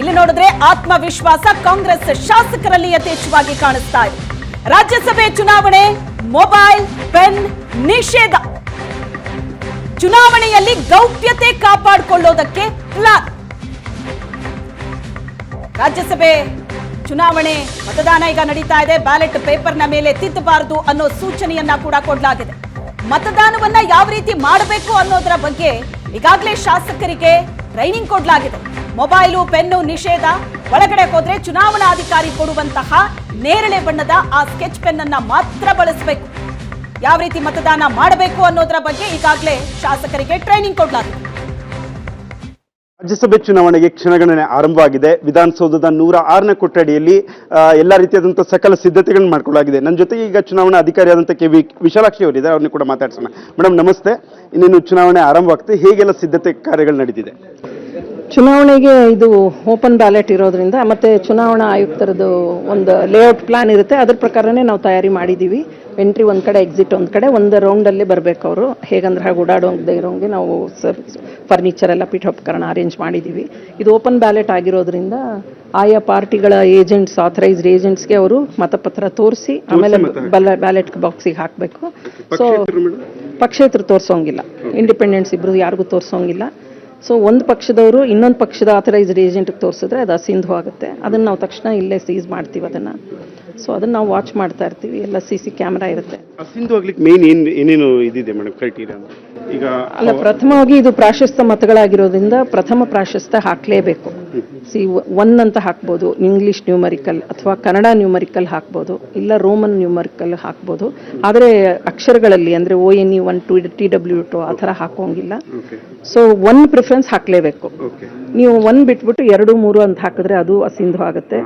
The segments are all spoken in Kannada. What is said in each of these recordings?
ಇಲ್ಲಿ ನೋಡಿದ್ರೆ ಆತ್ಮವಿಶ್ವಾಸ ಕಾಂಗ್ರೆಸ್ ಶಾಸಕರಲ್ಲಿ ಯಥೇಚ್ಛವಾಗಿ ಕಾಣಿಸ್ತಾ ಇದೆ. ರಾಜ್ಯಸಭೆ ಚುನಾವಣೆ, ಮೊಬೈಲ್, ಪೆನ್, ನಿಷೇಧ. ಚುನಾವಣೆಯಲ್ಲಿ ಗೌಪ್ಯತೆ ಕಾಪಾಡಿಕೊಳ್ಳೋದಕ್ಕೆ ಪ್ಲಾನ್ ರಾಜ್ಯಸಭೆ ಚುನಾವಣೆ ಮತದಾನ ಈಗ ನಡೀತಾ ಇದೆ. ಬ್ಯಾಲೆಟ್ ಪೇಪರ್ನ ಮೇಲೆ ತಿದ್ದಬಾರದು ಅನ್ನೋ ಸೂಚನೆಯನ್ನ ಕೂಡ ಕೊಡಲಾಗಿದೆ. ಮತದಾನವನ್ನ ಯಾವ ರೀತಿ ಮಾಡಬೇಕು ಅನ್ನೋದರ ಬಗ್ಗೆ ಈಗಾಗಲೇ ಶಾಸಕರಿಗೆ ಟ್ರೈನಿಂಗ್ ಕೊಡಲಾಗಿದೆ. ಮೊಬೈಲು, ಪೆನ್ನು, ನಿಷೇಧ. ಒಳಗಡೆ ಹೋದ್ರೆ ಚುನಾವಣಾಧಿಕಾರಿ ಕೊಡುವಂತಹ ನೇರಳೆ ಬಣ್ಣದ ಆ ಸ್ಕೆಚ್ ಪೆನ್ ಅನ್ನ ಮಾತ್ರ ಬಳಸಬೇಕು. ಯಾವ ರೀತಿ ಮತದಾನ ಮಾಡಬೇಕು ಅನ್ನೋದರ ಬಗ್ಗೆ ಈಗಾಗಲೇ ಶಾಸಕರಿಗೆ ಟ್ರೈನಿಂಗ್ ಕೊಡಲಾಗಿದೆ. ರಾಜ್ಯಸಭೆ ಚುನಾವಣೆಗೆ ಕ್ಷಣಗಣನೆ ಆರಂಭವಾಗಿದೆ. ವಿಧಾನಸೌಧದ ನೂರ ಆರನೇ ಕೊಠಡಿಯಲ್ಲಿ ಎಲ್ಲ ರೀತಿಯಾದಂಥ ಸಕಲ ಸಿದ್ಧತೆಗಳನ್ನು ಮಾಡ್ಕೊಳ್ಳಲಾಗಿದೆ. ನನ್ನ ಜೊತೆಗೆ ಈಗ ಚುನಾವಣಾ ಅಧಿಕಾರಿಯಾದಂಥ ಕೆ ವಿ ವಿಶಾಲಾಕ್ಷಿ ಅವರಿದ್ದಾರೆ. ಅವ್ರನ್ನ ಕೂಡ ಮಾತಾಡ್ಸೋಣ. ಮೇಡಮ್ ನಮಸ್ತೆ. ಇನ್ನೇನು ಚುನಾವಣೆ ಆರಂಭವಾಗ್ತದೆ. ಹೇಗೆಲ್ಲ ಸಿದ್ಧತೆ ಕಾರ್ಯಗಳು ನಡೀತಿದೆ ಚುನಾವಣೆಗೆ ಇದು ಓಪನ್ ಬ್ಯಾಲೆಟ್ ಇರೋದ್ರಿಂದ ಮತ್ತೆ ಚುನಾವಣಾ ಆಯುಕ್ತರದ್ದು ಒಂದು ಲೇಔಟ್ ಪ್ಲಾನ್ ಇರುತ್ತೆ. ಅದ್ರ ಪ್ರಕಾರನೇ ನಾವು ತಯಾರಿ ಮಾಡಿದ್ದೀವಿ ಎಂಟ್ರಿ ಒಂದ್ ಕಡೆ ಎಕ್ಸಿಟ್ ಒಂದ್ ಕಡೆ. ಒಂದು ರೌಂಡಲ್ಲೇ ಬರಬೇಕು ಅವರು. ಹೇಗಂದ್ರೆ ಹಾಗೆ ಓಡಾಡೋದೇ ಇರೋಂಗೆ ನಾವು ಸರ್ ಫರ್ನಿಚರ್ ಎಲ್ಲ ಪೀಠೋಪಕರಣ ಅರೇಂಜ್ ಮಾಡಿದ್ದೀವಿ ಇದು ಓಪನ್ ಬ್ಯಾಲೆಟ್ ಆಗಿರೋದ್ರಿಂದ ಆಯಾ ಪಾರ್ಟಿಗಳ ಏಜೆಂಟ್ಸ್ ಆಥರೈಸ್ಡ್ ಏಜೆಂಟ್ಸ್ಗೆ ಅವರು ಮತಪತ್ರ ತೋರಿಸಿ ಆಮೇಲೆ ಬ್ಯಾಲೆಟ್ ಬಾಕ್ಸಿಗೆ ಹಾಕಬೇಕು. ಸೊ? ಪಕ್ಷೇತರು ತೋರಿಸೋಂಗಿಲ್ಲ. ಇಂಡಿಪೆಂಡೆನ್ಸ್ ಇಬ್ಬರು ಯಾರಿಗೂ ತೋರಿಸೋಂಗಿಲ್ಲ. ಸೊ ಒಂದು ಪಕ್ಷದವರು ಇನ್ನೊಂದು ಪಕ್ಷದ ಆಥರೈಸ್ಡ್ ಏಜೆಂಟ್ಗೆ ತೋರಿಸಿದ್ರೆ ಅದು ಅಸಿಂಧು ಆಗುತ್ತೆ. ಅದನ್ನು ನಾವು ತಕ್ಷಣ ಇಲ್ಲೇ ಸೀಸ್ ಮಾಡ್ತೀವಿ ಅದನ್ನು. ಸೊ ಅದನ್ನ ನಾವು ವಾಚ್ ಮಾಡ್ತಾ ಇರ್ತೀವಿ. ಎಲ್ಲ ಸಿ ಸಿ ಕ್ಯಾಮ್ರಾ ಇರುತ್ತೆ. ಆಗ್ಲಿಕ್ಕೆ ಮೇನ್ ಏನ್ ಏನೇನು ಇದಿದೆ ಮೇಡಮ್ ಕ್ರೈಟೀರಿಯಾ ಈಗ ಅಲ್ಲ ಪ್ರಥಮವಾಗಿ ಇದು ಪ್ರಾಶಸ್ತ್ಯ ಮತಗಳಾಗಿರೋದ್ರಿಂದ ಪ್ರಥಮ ಪ್ರಾಶಸ್ತ್ಯ ಹಾಕಲೇಬೇಕು. ಸಿ ಒನ್ ಅಂತ ಹಾಕ್ಬೋದು ಇಂಗ್ಲಿಷ್ ನ್ಯೂಮರಿಕಲ್ ಅಥವಾ ಕನ್ನಡ ನ್ಯೂಮರಿಕಲ್ ಹಾಕ್ಬೋದು ಇಲ್ಲ ರೋಮನ್ ನ್ಯೂಮರಿಕಲ್ ಹಾಕ್ಬೋದು. ಆದರೆ ಅಕ್ಷರಗಳಲ್ಲಿ ಅಂದರೆ O N E one two T W two ಆ ಥರ ಹಾಕೋಂಗಿಲ್ಲ. ಸೊ ಒನ್ ಪ್ರಿಫರೆನ್ಸ್ ಹಾಕಲೇಬೇಕು. ನೀವು ಒನ್ ಬಿಟ್ಬಿಟ್ಟು ಎರಡು ಮೂರು ಅಂತ ಹಾಕಿದ್ರೆ ಅದು ಅಸಿಂಧು ಆಗುತ್ತೆ.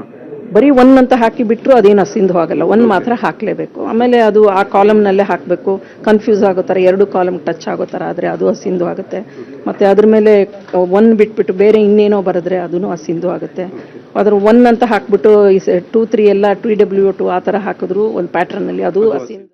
ಬರೀ ಒನ್ ಅಂತ ಹಾಕಿ ಬಿಟ್ಟರು ಅದೇನು ಅಸಿಂಧು ಆಗಲ್ಲ. ಒನ್ ಮಾತ್ರ ಹಾಕಲೇಬೇಕು. ಆಮೇಲೆ ಅದು ಆ ಕಾಲಮ್ನಲ್ಲೇ ಹಾಕಬೇಕು. ಕನ್ಫ್ಯೂಸ್ ಆಗೋ ಥರ ಎರಡು ಕಾಲಮ್ ಟಚ್ ಆಗೋ ಥರ ಆದರೆ ಅದು ಅಸಿಂಧು ಆಗುತ್ತೆ. ಮತ್ತು ಅದ್ರ ಮೇಲೆ ಒನ್ ಬಿಟ್ಬಿಟ್ಟು ಬೇರೆ ಇನ್ನೇನೋ ಬರೆದ್ರೆ ಅದೂ ಅಸಿಂಧು ಆಗುತ್ತೆ. ಅದ್ರ ಒನ್ ಅಂತ ಹಾಕ್ಬಿಟ್ಟು ಟೂ ತ್ರೀ ಎಲ್ಲ ಟು ಡಬ್ಲ್ಯೂ ಟು ಆ ಥರ ಹಾಕಿದ್ರು ಒಂದು ಪ್ಯಾಟ್ರನ್ನಲ್ಲಿ ಅದು ಅಸಿಂಧು.